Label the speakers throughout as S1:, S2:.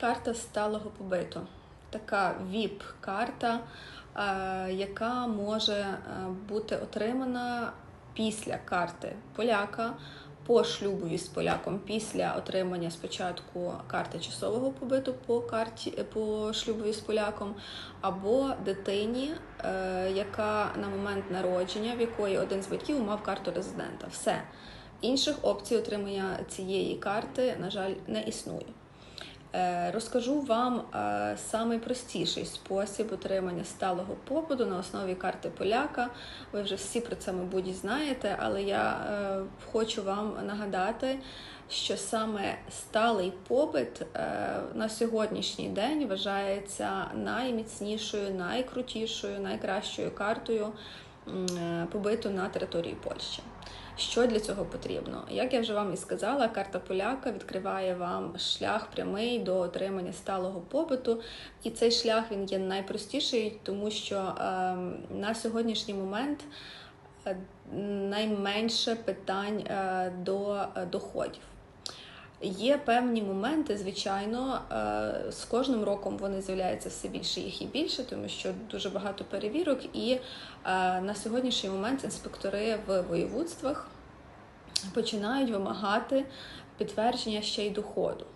S1: Карта сталого побиту. Така ВІП-карта, е, яка може е, бути отримана після карти поляка по шлюбові з поляком, після отримання спочатку карти часового побиту по карті по шлюбові з поляком, або дитині, е, яка на момент народження, в якої один з батьків мав карту резидента. Все. Інших опцій отримання цієї карти, на жаль, не існує. Е, Розкажу вам е, самий простіший спосіб отримання сталого побуту на основі карти поляка. Ви вже всі про це, мабуть, знаєте, але я е, хочу вам нагадати, що саме сталий побит е, на сьогоднішній день вважається найміцнішою, найкрутішою, найкращою картою е, побиту на території Польщі. Що для цього потрібно? Як я вже вам і сказала, карта поляка відкриває вам шлях прямий до отримання сталого побиту, і цей шлях він є найпростіший, тому що е, на сьогоднішній момент е, найменше питань е, до е, доходів. Є певні моменти, звичайно, е, з кожним роком вони з'являються все більше їх і більше, тому що дуже багато перевірок. І е, на сьогоднішній момент інспектори в воєводствах починають вимагати підтвердження ще й доходу.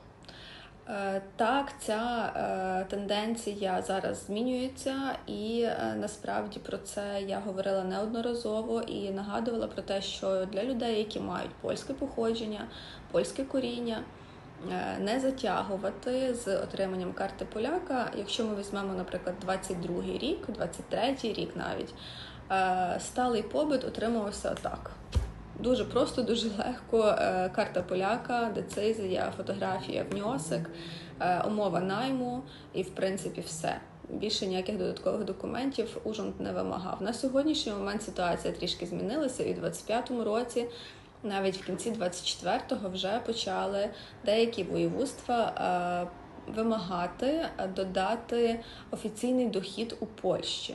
S1: Е, Так, ця е, тенденція зараз змінюється, і е, насправді про це я говорила неодноразово і нагадувала про те, що для людей, які мають польське походження, польське коріння, не затягувати з отриманням карти поляка. Якщо ми візьмемо, наприклад, 22-й рік, 23-й рік навіть, сталий побит отримувався отак. Дуже просто, дуже легко. Е, Карта поляка, децизія, фотографія, вньосик, е, умова найму і, в принципі, все. Більше ніяких додаткових документів Ужгород не вимагав. На сьогоднішній момент ситуація трішки змінилася. І у 25-му році, навіть в кінці 24-го, вже почали деякі воєвудства е, вимагати додати офіційний дохід у Польщі.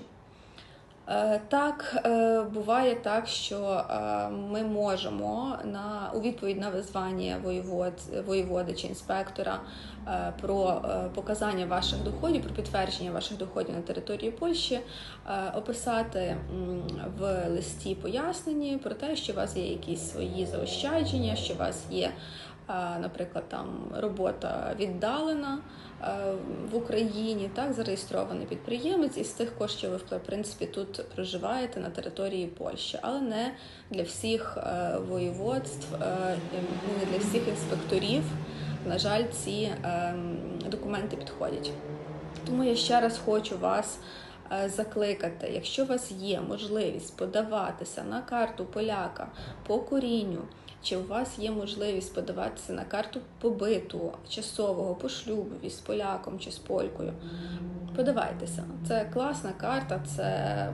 S1: Е, Так, е, буває так, що е, ми можемо на у відповідь на визвання воєвод, воєводи чи інспектора про показання ваших доходів, про підтвердження ваших доходів на території Польщі, описати в листі поясненні про те, що у вас є якісь свої заощадження, що у вас є, наприклад, там робота віддалена е, в Україні, так зареєстрований підприємець, і з тих коштів ви в принципі тут проживаєте на території Польщі, але не для всіх е, воєводств, е, не для всіх інспекторів. На жаль, ці е, документи підходять. Тому я ще раз хочу вас е, закликати, якщо у вас є можливість подаватися на карту поляка по корінню, чи у вас є можливість подаватися на карту побиту часового по шлюбові з поляком чи з полькою, подавайтеся. Це класна карта, це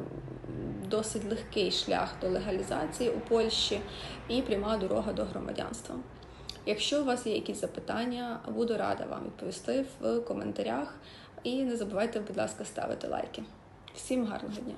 S1: досить легкий шлях до легалізації у Польщі і пряма дорога до громадянства. Якщо у вас є якісь запитання, буду рада вам відповісти в коментарях. І не забувайте, будь ласка, ставити лайки. Всім гарного дня!